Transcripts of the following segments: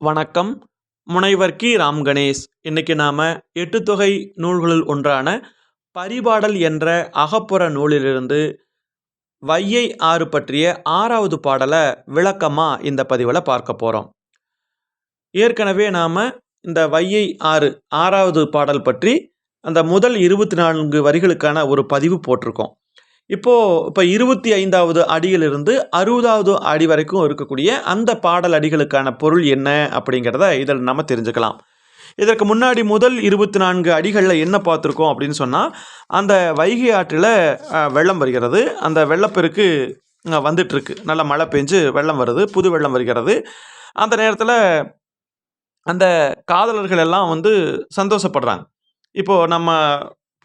வணக்கம். முனைவர் கி. ராம் கணேஷ். இன்னைக்கு நாம் எட்டு தொகை நூல்களுள் ஒன்றான பரிபாடல் என்ற அகப்புற நூலிலிருந்து வையை ஆறு பற்றிய ஆறாவது பாடலை விளக்கமாக இந்த பதிவில் பார்க்க போகிறோம் ஏற்கனவே நாம் இந்த வையை ஆறு ஆறாவது பாடல் பற்றி அந்த முதல் இருபத்தி நான்கு வரிகளுக்கான ஒரு பதிவு போட்டிருக்கோம். இப்போது இப்போ இருபத்தி ஐந்தாவது அடியிலிருந்து அறுபதாவது அடி வரைக்கும் இருக்கக்கூடிய அந்த பாடல் அடிகளுக்கான பொருள் என்ன அப்படிங்கிறத இதில் நம்ம தெரிஞ்சுக்கலாம். இதற்கு முன்னாடி முதல் இருபத்தி நான்கு அடிகளில் என்ன பார்த்துருக்கோம் அப்படின்னு சொன்னால் அந்த வைகை ஆற்றில் வெள்ளம் வருகிறது. அந்த வெள்ளப்பெருக்கு வந்துட்டுருக்கு. நல்ல மழை பெஞ்சு வெள்ளம் வருது புது வெள்ளம் வருகிறது. அந்த நேரத்தில் அந்த காதலர்கள் எல்லாம் வந்து சந்தோஷப்படுறாங்க. இப்போது நம்ம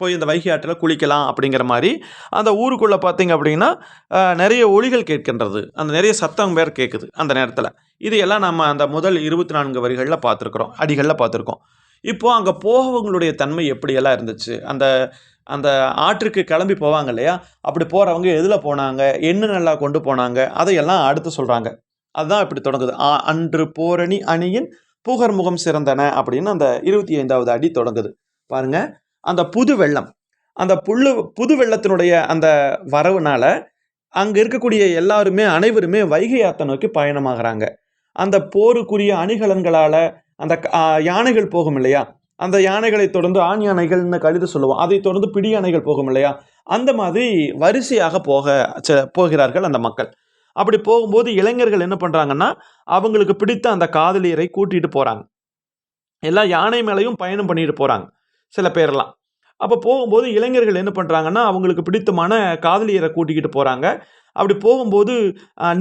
போய் இந்த வைகை ஆற்றில் குளிக்கலாம் அப்படிங்கிற மாதிரி அந்த ஊருக்குள்ளே பார்த்தீங்க அப்படின்னா நிறைய ஒலிகள் கேட்கின்றது. அந்த நிறைய சத்தம் வேறு கேட்குது அந்த நேரத்தில். இது எல்லாம் நம்ம அந்த முதல் இருபத்தி நான்கு வரிகளில் பார்த்துருக்குறோம். அடிகளில் பார்த்துருக்கோம். இப்போது அங்கே போகவங்களுடைய தன்மை எப்படியெல்லாம் இருந்துச்சு? அந்த அந்த ஆற்றுக்கு கிளம்பி போவாங்க இல்லையா? அப்படி போகிறவங்க எதில் போனாங்க? என்ன நல்லா கொண்டு போனாங்க? அதையெல்லாம் அடுத்து சொல்கிறாங்க அதுதான் இப்படி தொடங்குது. அன்று போரணி அணியின் புகர்முகம் சிறந்தன அப்படின்னு அந்த இருபத்தி ஐந்தாவது அடி தொடங்குது. பாருங்கள் அந்த புது வெள்ளம் அந்த புல்லு புது வெள்ளத்தினுடைய அந்த வரவுனால அங்கே இருக்கக்கூடிய எல்லாருமே அனைவருமே வைகை ஆத்தை நோக்கி பயணமாகறாங்க. அந்த போருக்குரிய அணிகலன்களால் அந்த யானைகள் போகும் இல்லையா? அந்த யானைகளை தொடர்ந்து ஆண் யானைகள்னு கழுது சொல்லுவோம். அதை தொடர்ந்து பிடி யானைகள் போகும் இல்லையா? அந்த மாதிரி வரிசையாக போக போகிறார்கள் அந்த மக்கள். அப்படி போகும்போது இளைஞர்கள் என்ன பண்ணுறாங்கன்னா அவங்களுக்கு பிடித்த அந்த காதலியரை கூட்டிகிட்டு போகிறாங்க எல்லா யானை மேலேயும் பயணம் பண்ணிட்டு போகிறாங்க சில பேரெல்லாம் அப்போ போகும்போது இளைஞர்கள் என்ன பண்ணுறாங்கன்னா அவங்களுக்கு பிடித்தமான காதலியரை கூட்டிக்கிட்டு போகிறாங்க அப்படி போகும்போது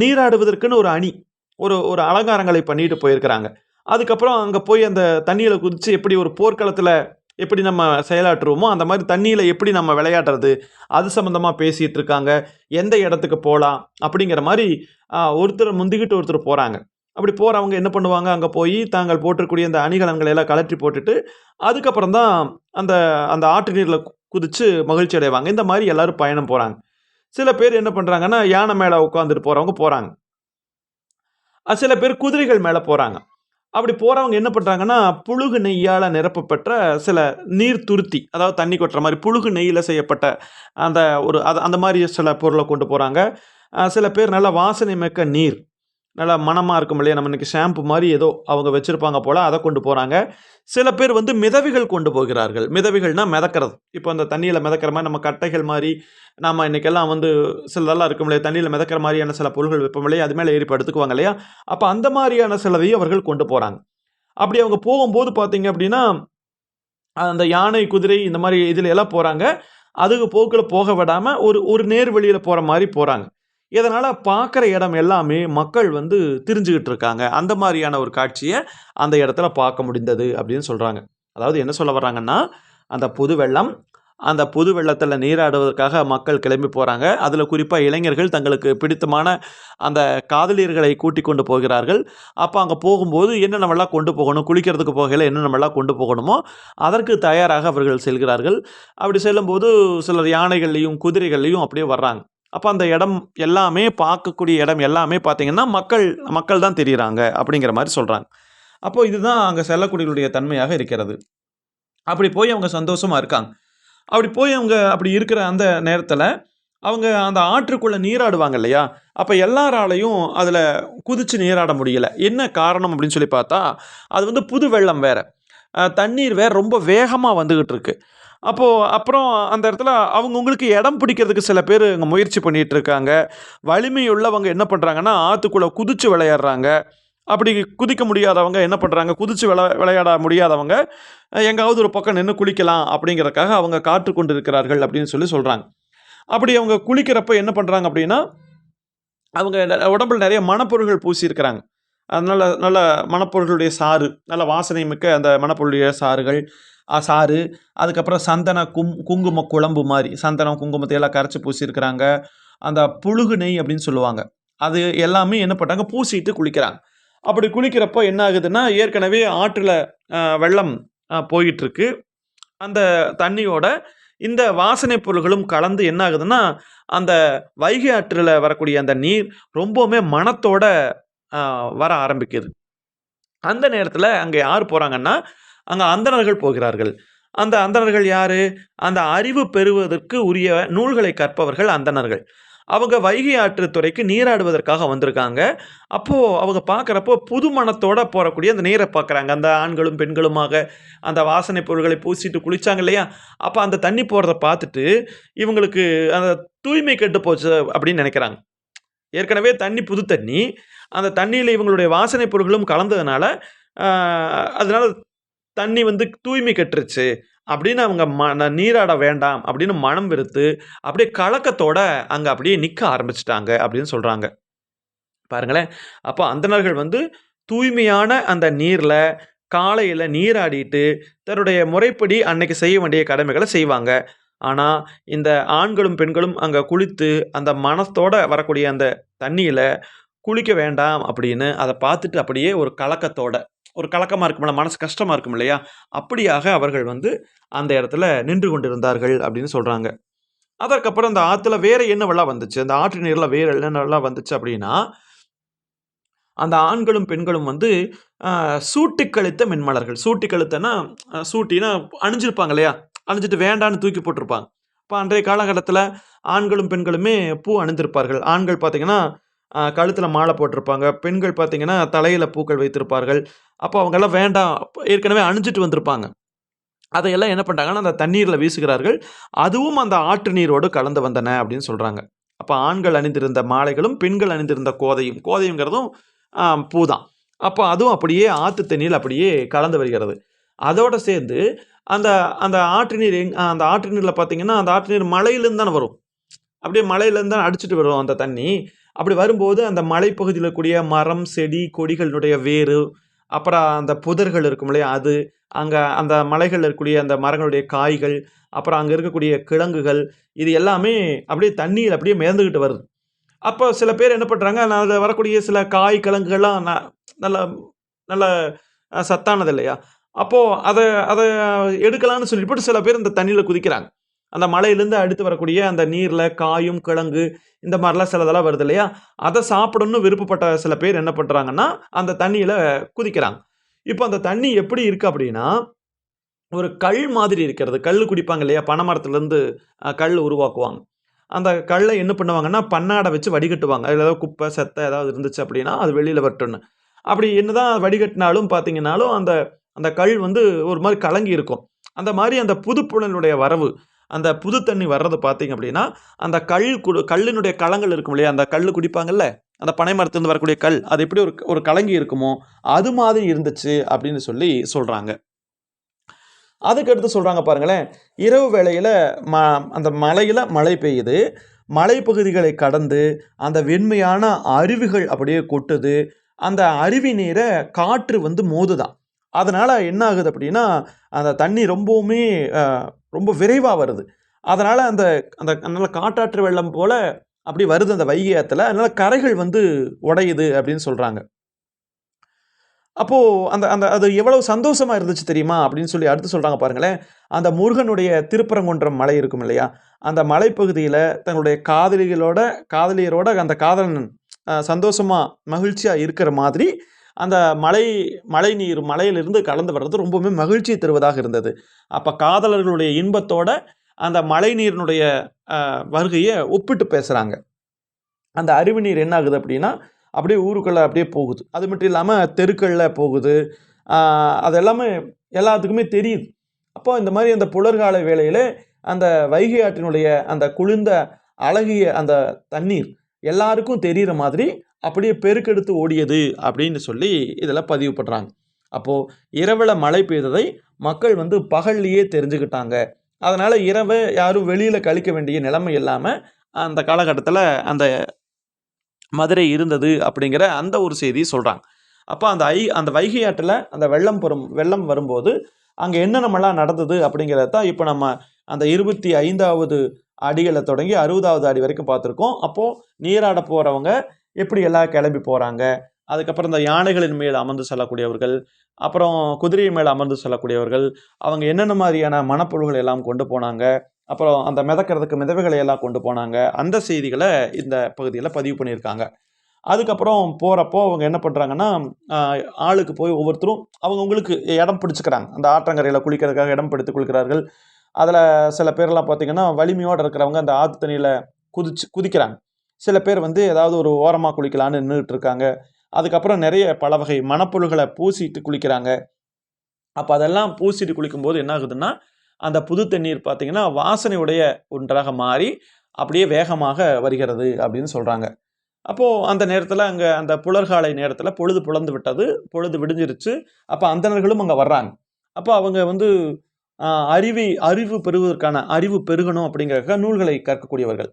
நீராடுவதற்குன்னு ஒரு அணி ஒரு ஒரு அலங்காரங்களை பண்ணிட்டு போயிருக்கிறாங்க. அதுக்கப்புறம் அங்கே போய் அந்த தண்ணியில் குதித்து எப்படி ஒரு போர்க்களத்தில் எப்படி நம்ம செயலாற்றுவோமோ அந்த மாதிரி தண்ணியில் எப்படி நம்ம விளையாடுறது அது சம்மந்தமாக பேசிகிட்டு இருக்காங்க. எந்த இடத்துக்கு போகலாம் அப்படிங்கிற மாதிரி ஒருத்தர் முந்திக்கிட்டு ஒருத்தர் போகிறாங்க அப்படி போகிறவங்க என்ன பண்ணுவாங்க? அங்கே போய் தாங்கள் போட்டிருக்கூடிய அந்த அணிகலன்களை எல்லாம் கலற்றி போட்டுட்டு அதுக்கப்புறம் தான் அந்த அந்த ஆற்று நீரில் குதித்து மகிழ்ச்சி அடைவாங்க. இந்த மாதிரி எல்லோரும் பயணம் போகிறாங்க சில பேர் என்ன பண்ணுறாங்கன்னா யானை மேலே உட்காந்துட்டு போகிறவங்க போகிறாங்க சில பேர் குதிரைகள் மேலே போகிறாங்க அப்படி போகிறவங்க என்ன பண்ணுறாங்கன்னா புழுகு நெய்யால் நிரப்பப்பட்ட சில நீர் துருத்தி அதாவது தண்ணி கொட்டுற மாதிரி புழுகு நெய்யில் செய்யப்பட்ட அந்த ஒரு அது அந்த மாதிரி சில பொருளை கொண்டு போகிறாங்க சில பேர் நல்ல வாசனை மிக்க நீர். நல்லா மணமாக இருக்கும் இல்லையா? நம்ம இன்றைக்கி ஷாம்பு மாதிரி ஏதோ அவங்க வச்சுருப்பாங்க போல் அதை கொண்டு போகிறாங்க சில பேர் வந்து மிதவிகள் கொண்டு போகிறார்கள். மிதவிகள்னால் மிதக்கிறது. இப்போ அந்த தண்ணியில் மிதக்கிற மாதிரி நம்ம கட்டைகள் மாதிரி நாம் இன்றைக்கெல்லாம் வந்து சிலதெல்லாம் இருக்கும் இல்லையா? தண்ணியில் மிதக்கிற மாதிரியான சில பொருள்கள் வைப்போம் இல்லையா? அது மேலே ஏறி எடுத்துக்குவாங்க இல்லையா? அப்போ அந்த மாதிரியான சிலதையும் அவர்கள் கொண்டு போகிறாங்க அப்படி அவங்க போகும்போது பார்த்தீங்க அப்படின்னா அந்த யானை குதிரை இந்த மாதிரி இதில் எல்லாம் போகிறாங்க அதுக்கு போக்கில் போக விடாமல் ஒரு ஒரு நேர் வழியில் போகிற மாதிரி போகிறாங்க இதனால் பார்க்குற இடம் எல்லாமே மக்கள் வந்து திரிஞ்சுக்கிட்டு இருக்காங்க. அந்த மாதிரியான ஒரு காட்சியை அந்த இடத்துல பார்க்க முடிந்தது அப்படின்னு சொல்கிறாங்க அதாவது என்ன சொல்ல வர்றாங்கன்னா அந்த புது வெள்ளம் அந்த புது வெள்ளத்தில் நீராடுவதற்காக மக்கள் கிளம்பி போகிறாங்க அதில் குறிப்பாக இளைஞர்கள் தங்களுக்கு பிடித்தமான அந்த காதலியர்களை கூட்டி கொண்டு போகிறார்கள். அப்போ அங்கே போகும்போது என்னென்னவெல்லாம் கொண்டு போகணும் குளிக்கிறதுக்கு போகையில் என்னென்னவெல்லாம் கொண்டு போகணுமோ அதற்கு தயாராக அவர்கள் செல்கிறார்கள். அப்படி செல்லும்போது சிலர் யானைகள்லையும் குதிரைகள்லையும் அப்படியே வர்றாங்க. அப்போ அந்த இடம் எல்லாமே பார்க்கக்கூடிய இடம் எல்லாமே பார்த்தீங்கன்னா மக்கள் மக்கள் தான் தெரியுறாங்க அப்படிங்கிற மாதிரி சொல்கிறாங்க அப்போ இதுதான் அங்கே செல்லக்கூடியவருடைய தன்மையாக இருக்கிறது. அப்படி போய் அவங்க சந்தோஷமாக இருக்காங்க. அப்படி போய் அவங்க அப்படி இருக்கிற அந்த நேரத்தில் அவங்க அந்த ஆற்றுக்குள்ளே நீராடுவாங்க இல்லையா? அப்போ எல்லாராலையும் அதில் குதித்து நீராட முடியல. என்ன காரணம் அப்படின்னு சொல்லி பார்த்தா அது வந்து புது வெள்ளம் வேறு தண்ணீர் வேற ரொம்ப வேகமாக வந்துக்கிட்டு இருக்குது அப்போது அப்புறம் அந்த இடத்துல அவங்கவுங்களுக்கு இடம் பிடிக்கிறதுக்கு சில பேர் இங்கே முயற்சி பண்ணிகிட்டு இருக்காங்க வலிமை உள்ளவங்க என்ன பண்ணுறாங்கன்னா ஆற்றுக்குள்ளே குதித்து விளையாடுறாங்க. அப்படி குதிக்க முடியாதவங்க என்ன பண்ணுறாங்க குதித்து விளை விளையாட முடியாதவங்க எங்காவது ஒரு பக்கம் நின்று குளிக்கலாம் அப்படிங்கிறதுக்காக அவங்க காற்று கொண்டு இருக்கிறார்கள் அப்படின்னு சொல்லி சொல்கிறாங்க அப்படி அவங்க குளிக்கிறப்ப என்ன பண்ணுறாங்க அப்படின்னா அவங்க உடம்பில் உடம்புல நிறைய மணப்பொருள்கள் பூசியிருக்கிறாங்க. அதனால் நல்ல மணப்பொருளுடைய சாறு நல்ல வாசனை மிக்க அந்த மணப்பொருளுடைய சாறுகள் சாறு அதுக்கப்புறம் சந்தன கும் குங்கும குழம்பு மாதிரி சந்தனம் குங்குமத்தை எல்லாம் கரைச்சி பூசியிருக்கிறாங்க. அந்த புழுகு நெய் அப்படின்னு சொல்லுவாங்க. அது எல்லாமே என்ன பண்ணுறாங்க பூசிட்டு குளிக்கிறாங்க. அப்படி குளிக்கிறப்போ என்ன ஆகுதுன்னா ஏற்கனவே ஆற்றில் வெள்ளம் போயிட்டுருக்கு. அந்த தண்ணியோட இந்த வாசனை பொருள்களும் கலந்து என்ன ஆகுதுன்னா அந்த வைகை ஆற்றில் வரக்கூடிய அந்த நீர் ரொம்பவுமே மனத்தோட வர ஆரம்பிக்குது. அந்த நேரத்தில் அங்கே யார் போகிறாங்கன்னா அங்கே அந்தணர்கள் போகிறார்கள். அந்த அந்தணர்கள் யார்? அந்த அறிவு பெறுவதற்கு உரிய நூல்களை கற்பவர்கள் அந்தணர்கள். அவங்க வைகை ஆற்றுத்துறைக்கு நீராடுவதற்காக வந்திருக்காங்க. அப்போது அவங்க பார்க்குறப்போ புது மனத்தோட போகக்கூடிய அந்த நீரை பார்க்குறாங்க அந்த ஆண்களும் பெண்களுமாக அந்த வாசனை பொருட்களை பூசிட்டு குளித்தாங்க இல்லையா? அப்போ அந்த தண்ணி போகிறத பார்த்துட்டு இவங்களுக்கு அந்த தூய்மை கெட்டு போச்சு அப்படின்னு நினைக்கிறாங்க. ஏற்கனவே தண்ணி புது தண்ணி. அந்த தண்ணியில் இவங்களுடைய வாசனை பொருட்களும் கலந்ததுனால அதனால் தண்ணி வந்து தூய்மை கெட்டுருச்சு. அப்படின்னு அவங்க ம ந- நீராட வேண்டாம் அப்படின்னு மனம் வெறுத்து அப்படியே கலக்கத்தோட அங்கே அப்படியே நிற்க ஆரம்பிச்சிட்டாங்க அப்படின்னு சொல்கிறாங்க பாருங்களேன். அப்போ அந்தணர்கள் வந்து தூய்மையான அந்த நீரில் காலையில் நீராடிட்டு தன்னுடைய முறைப்படி அன்னைக்கு செய்ய வேண்டிய கடமைகளை செய்வாங்க. ஆனால் இந்த ஆண்களும் பெண்களும் அங்கே குளித்து அந்த மனத்தோட வரக்கூடிய அந்த தண்ணியில் குளிக்க வேண்டாம் அப்படின்னு அதை பார்த்துட்டு அப்படியே ஒரு கலக்கத்தோட ஒரு கலக்கமாக இருக்கும்ல மனசு கஷ்டமாக இருக்கும் இல்லையா? அப்படியாக அவர்கள் வந்து அந்த இடத்துல நின்று கொண்டிருந்தார்கள் அப்படின்னு சொல்கிறாங்க அதற்கப்புறம் அந்த ஆற்றுல வேறு என்னவெல்லாம் வந்துச்சு? அந்த ஆற்று நீரில் வேறு என்னவெல்லாம் வந்துச்சு அப்படின்னா அந்த ஆண்களும் பெண்களும் வந்து சூட்டி கழுத்த மென்மலர்கள். சூட்டி கழுத்தனா ஆஹ், சூட்டினா அணிஞ்சிருப்பாங்க இல்லையா? அணிஞ்சிட்டு வேண்டான்னு தூக்கி போட்டிருப்பாங்க. இப்போ அன்றைய காலகட்டத்தில் ஆண்களும் பெண்களுமே பூ அணிந்திருப்பார்கள். ஆண்கள் பார்த்தீங்கன்னா கழுத்தில் மாலை போட்டிருப்பாங்க. பெண்கள் பார்த்தீங்கன்னா தலையில் பூக்கள் வைத்திருப்பார்கள். அப்போ அவங்கெல்லாம் வேண்டாம். ஏற்கனவே அணிஞ்சிட்டு வந்திருப்பாங்க. அதையெல்லாம் என்ன பண்ணிட்டாங்கன்னா அந்த தண்ணீரில் வீசுகிறார்கள். அதுவும் அந்த ஆற்று நீரோடு கலந்து வந்தன அப்படின்னு சொல்கிறாங்க அப்போ ஆண்கள் அணிந்திருந்த மாலைகளும் பெண்கள் அணிந்திருந்த கோதையும் கோதையுங்கிறதும் பூ பூதான். அப்போ அதுவும் அப்படியே ஆற்று தண்ணியில் அப்படியே கலந்து வருகிறது. அதோடு சேர்ந்து அந்த அந்த ஆற்று நீர் எங் அந்த ஆற்று நீரில் பார்த்தீங்கன்னா அந்த ஆற்று நீர் மலையிலேருந்து தானே வரும். அப்படியே மலையிலேருந்து தான் அடிச்சிட்டு வரும் அந்த தண்ணி. அப்படி வரும்போது அந்த மலைப்பகுதியில் கூடிய மரம் செடி கொடிகளுடைய வேறு அப்புறம் அந்த புதர்கள் இருக்கும் இல்லையா? அது அங்கே அந்த மலைகளில் இருக்கக்கூடிய அந்த மரங்களுடைய காய்கள் அப்புறம் அங்கே இருக்கக்கூடிய கிழங்குகள் இது எல்லாமே அப்படியே தண்ணியில் அப்படியே மிதந்துக்கிட்டு வருது. அப்போ சில பேர் என்ன பண்ணுறாங்க அதில் வரக்கூடிய சில காய் கிழங்குகள்லாம் ந- நல்ல நல்ல சத்தானது இல்லையா? அப்போது அதை அதை எடுக்கலாம்னு சொல்லிவிட்டு சில பேர் இந்த தண்ணியில் குதிக்கிறாங்க. அந்த மலையிலேருந்து அடுத்து வரக்கூடிய அந்த நீரில் காயும் கிழங்கு இந்த மாதிரிலாம் சிலதெல்லாம் வருது இல்லையா? அதை சாப்பிடணும்னு விருப்பப்பட்ட சில பேர் என்ன பண்ணுறாங்கன்னா அந்த தண்ணியில் குதிக்கிறாங்க. இப்போ அந்த தண்ணி எப்படி இருக்குது அப்படின்னா ஒரு கல் மாதிரி இருக்கிறது. கல் குடிப்பாங்க இல்லையா? பனைமரத்துலேருந்து கல் உருவாக்குவாங்க. அந்த கல்லை என்ன பண்ணுவாங்கன்னா பன்னாடை வச்சு வடிகட்டுவாங்க. அதில் ஏதாவது குப்பை செத்தை ஏதாவது இருந்துச்சு அப்படின்னா அது வெளியில் வரட்டும்னு. அப்படி என்ன தான் வடிகட்டினாலும் பார்த்தீங்கன்னாலும் அந்த அந்த கல் வந்து ஒரு மாதிரி கலங்கி இருக்கும். அந்த மாதிரி அந்த புதுப்புணனுடைய வரவு அந்த புது தண்ணி வர்றது பார்த்தீங்க அப்படின்னா அந்த கல் குடு கல்லினுடைய களங்கள் இருக்கும் இல்லையா? அந்த கல் குடிப்பாங்கல்ல? அந்த பனை மரத்துலேருந்து வரக்கூடிய கல் அது எப்படி ஒரு ஒரு கலங்கி இருக்குமோ அது மாதிரி இருந்துச்சு அப்படின்னு சொல்லி சொல்கிறாங்க அதுக்கடுத்து சொல்கிறாங்க பாருங்களேன் இரவு வேளையில் ம அந்த மலையில் மழை பெய்யுது. மலைப்பகுதிகளை கடந்து அந்த வெண்மையான அருவிகள் அப்படியே கொட்டுது. அந்த அருவி நீரை காற்று வந்து மோதுதான். அதனால் என்ன ஆகுது அப்படின்னா அந்த தண்ணி ரொம்பவுமே ரொம்ப விரைவாக வருது. அதனால் அந்த அந்த நல்ல காட்டாற்று வெள்ளம் போல் அப்படி வருது அந்த வைகை ஆற்றுல அதனால் கரைகள் வந்து உடையுது அப்படின்னு சொல்கிறாங்க அப்போது அந்த அந்த அது எவ்வளவு சந்தோஷமாக இருந்துச்சு தெரியுமா? அப்படின்னு சொல்லி அடுத்து சொல்கிறாங்க பாருங்களேன். அந்த முருகனுடைய திருப்பரங்குன்றம் மலை இருக்கும் இல்லையா? அந்த மலைப்பகுதியில் தன்னுடைய காதலிகளோட காதலியரோட அந்த காதலன் சந்தோஷமாக மகிழ்ச்சியாக இருக்கிற மாதிரி அந்த மலை மழை நீர் மலையிலிருந்து கலந்து வர்றது ரொம்பவுமே மகிழ்ச்சியை தருவதாக இருந்தது. அப்போ காதலர்களுடைய இன்பத்தோட அந்த மழை நீரினுடைய வருகையை ஒப்பிட்டு பேசுகிறாங்க அந்த அருவி நீர் என்ன ஆகுது அப்படின்னா அப்படியே ஊருக்குள்ளே அப்படியே போகுது. அது மட்டும் இல்லாமல் தெருக்களில் போகுது. அதெல்லாமே அது எல்லாமே எல்லாத்துக்குமே தெரியுது. அப்போ இந்த மாதிரி அந்த புலர்கால வேளையில் அந்த வைகை ஆற்றினுடைய அந்த குளிர்ந்த அழகிய அந்த தண்ணீர் எல்லாருக்கும் தெரிகிற மாதிரி அப்படியே பெருக்கெடுத்து ஓடியது அப்படின்னு சொல்லி இதில் பதிவு பண்ணுறாங்க அப்போது இரவில் மழை பெய்ததை மக்கள் வந்து பகல்லையே தெரிஞ்சுக்கிட்டாங்க. அதனால் இரவை யாரும் வெளியில் கழிக்க வேண்டிய நிலைமை இல்லாமல் அந்த காலகட்டத்தில் அந்த மதுரை இருந்தது அப்படிங்கிற அந்த ஒரு செய்தி சொல்கிறாங்க அப்போ அந்த ஐ அந்த வைகை ஆற்றில் அந்த வெள்ளம் பெறும் வெள்ளம் வரும்போது அங்கே என்னென்னமெல்லாம் நடந்தது அப்படிங்கிறத தான் இப்போ நம்ம அந்த இருபத்தி ஐந்தாவது அடிகளை தொடங்கி அறுபதாவது அடி வரைக்கும் பார்த்துருக்கோம். அப்போது நீராட போகிறவங்க எப்படி எல்லாம் கிளம்பி போகிறாங்க அதுக்கப்புறம் இந்த யானைகளின் மேல் அமர்ந்து செல்லக்கூடியவர்கள் அப்புறம் குதிரை மேல் அமர்ந்து செல்லக்கூடியவர்கள் அவங்க என்னென்ன மாதிரியான மணப்பொருள்கள் எல்லாம் கொண்டு போனாங்க அப்புறம் அந்த மிதக்கிறதுக்கு மிதவைகளை எல்லாம் கொண்டு போனாங்க அந்த செய்திகளை இந்த பகுதியில் பதிவு பண்ணியிருக்காங்க. அதுக்கப்புறம் போகிறப்போ அவங்க என்ன பண்ணுறாங்கன்னா ஆளுக்கு போய் ஒவ்வொருத்தரும் அவங்கவுங்களுக்கு இடம் பிடிச்சிக்கிறாங்க. அந்த ஆற்றங்கரையில் குளிக்கிறதுக்காக இடம் பிடித்து குளிக்கிறார்கள் அதில் சில பேர்லாம் பார்த்தீங்கன்னா வலிமையோடு இருக்கிறவங்க அந்த ஆற்று தண்ணியில் குதிச்சு குதிக்கிறாங்க. சில பேர் வந்து ஏதாவது ஒரு ஓரமாக குளிக்கலான்னு நின்றுட்டு இருக்காங்க. அதுக்கப்புறம் நிறைய பல வகை மணப்புழுகளை பூசிட்டு குளிக்கிறாங்க. அப்போ அதெல்லாம் பூசிட்டு குளிக்கும்போது என்ன ஆகுதுன்னா அந்த புது தண்ணீர் பார்த்தீங்கன்னா வாசனையுடைய ஒன்றாக மாறி அப்படியே வேகமாக வருகிறது அப்படின்னு சொல்கிறாங்க அப்போது அந்த நேரத்தில் அங்கே அந்த புலர்காலை நேரத்தில் பொழுது புலந்து விட்டது பொழுது விடிஞ்சிருச்சு. அப்போ அந்தணர்களும் அங்கே வர்றாங்க. அப்போ அவங்க வந்து அறிவை அறிவு பெறுவதற்கான அறிவு பெருகணும் அப்படிங்கிறக்க நூல்களை கற்கக்கூடியவர்கள்.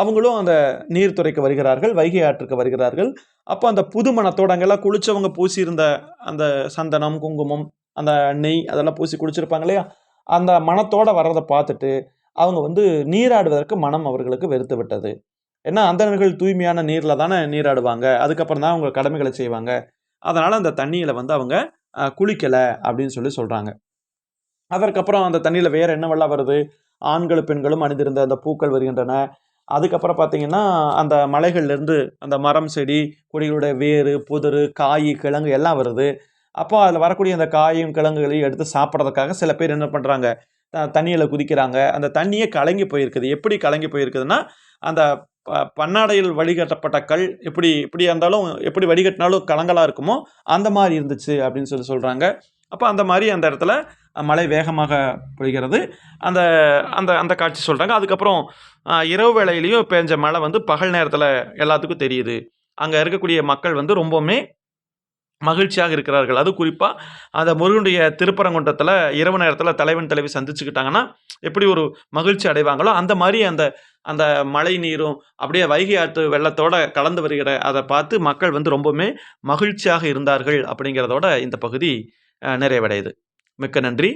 அவங்களும் அந்த நீர்த்துறைக்கு வருகிறார்கள் வைகை ஆற்றுக்கு வருகிறார்கள். அப்போ அந்த புது மனத்தோடு அங்கெல்லாம் குளிச்சவங்க பூசியிருந்த அந்த சந்தனம் குங்குமம் அந்த நெய் அதெல்லாம் பூசி குளிச்சிருப்பாங்க இல்லையா? அந்த மணத்தோட வர்றதை பார்த்துட்டு அவங்க வந்து நீராடுவதற்கு மனம் அவர்களுக்கு வெறுத்து விட்டது. ஏன்னா அந்தணர்கள் தூய்மையான நீரில் தானே நீராடுவாங்க. அதுக்கப்புறம் தான் அவங்க கடமைகளை செய்வாங்க. அதனால் அந்த தண்ணியில் வந்து அவங்க குளிக்கலை அப்படின்னு சொல்லி சொல்கிறாங்க அதற்கப்புறம் அந்த தண்ணியில் வேறு என்னவெல்லாம் வருது? ஆண்களும் பெண்களும் அணிந்திருந்த அந்த பூக்கள் வருகின்றன. அதுக்கப்புறம் பார்த்தீங்கன்னா அந்த மலைகள்லேருந்து அந்த மரம் செடி கொடிகளுடைய வேறு புதரு காய் கிழங்கு எல்லாம் வருது. அப்போ அதில் வரக்கூடிய அந்த காயும் கிழங்குகளையும் எடுத்து சாப்பிட்றதுக்காக சில பேர் என்ன பண்ணுறாங்க தண்ணியில் குதிக்கிறாங்க. அந்த தண்ணியே கலங்கி போயிருக்குது. எப்படி கலங்கி போயிருக்குதுன்னா அந்த ப- பன்னாடையில் வடிகட்டப்பட்ட கல் எப்படி இப்படி இருந்தாலும் எப்படி வடிகட்டினாலும் கலங்கலாக இருக்குமோ அந்த மாதிரி இருந்துச்சு அப்படின்னு சொல்லி சொல்கிறாங்க அப்போ அந்த மாதிரி அந்த இடத்துல மழை வேகமாக பொழிகிறது. அந்த அந்த அந்த காட்சி சொல்கிறாங்க அதுக்கப்புறம் இரவு வேளையிலையும் பெஞ்ச மழை வந்து பகல் நேரத்தில் எல்லாத்துக்கும் தெரியுது. அங்கே இருக்கக்கூடிய மக்கள் வந்து ரொம்பவுமே மகிழ்ச்சியாக இருக்கிறார்கள். அது குறிப்பாக அந்த முருகனுடைய திருப்பரங்குன்றத்தில் இரவு நேரத்தில் தலைவன் தலைவி சந்திச்சுக்கிட்டாங்கன்னா எப்படி ஒரு மகிழ்ச்சி அடைவாங்களோ அந்த மாதிரி அந்த அந்த மழை நீரும் அப்படியே வைகை ஆற்று வெள்ளத்தோட கலந்து வருகிற அதை பார்த்து மக்கள் வந்து ரொம்பவுமே மகிழ்ச்சியாக இருந்தார்கள் அப்படிங்கிறதோட இந்த பகுதி நிறைவடையுது. மிக்க நன்றி.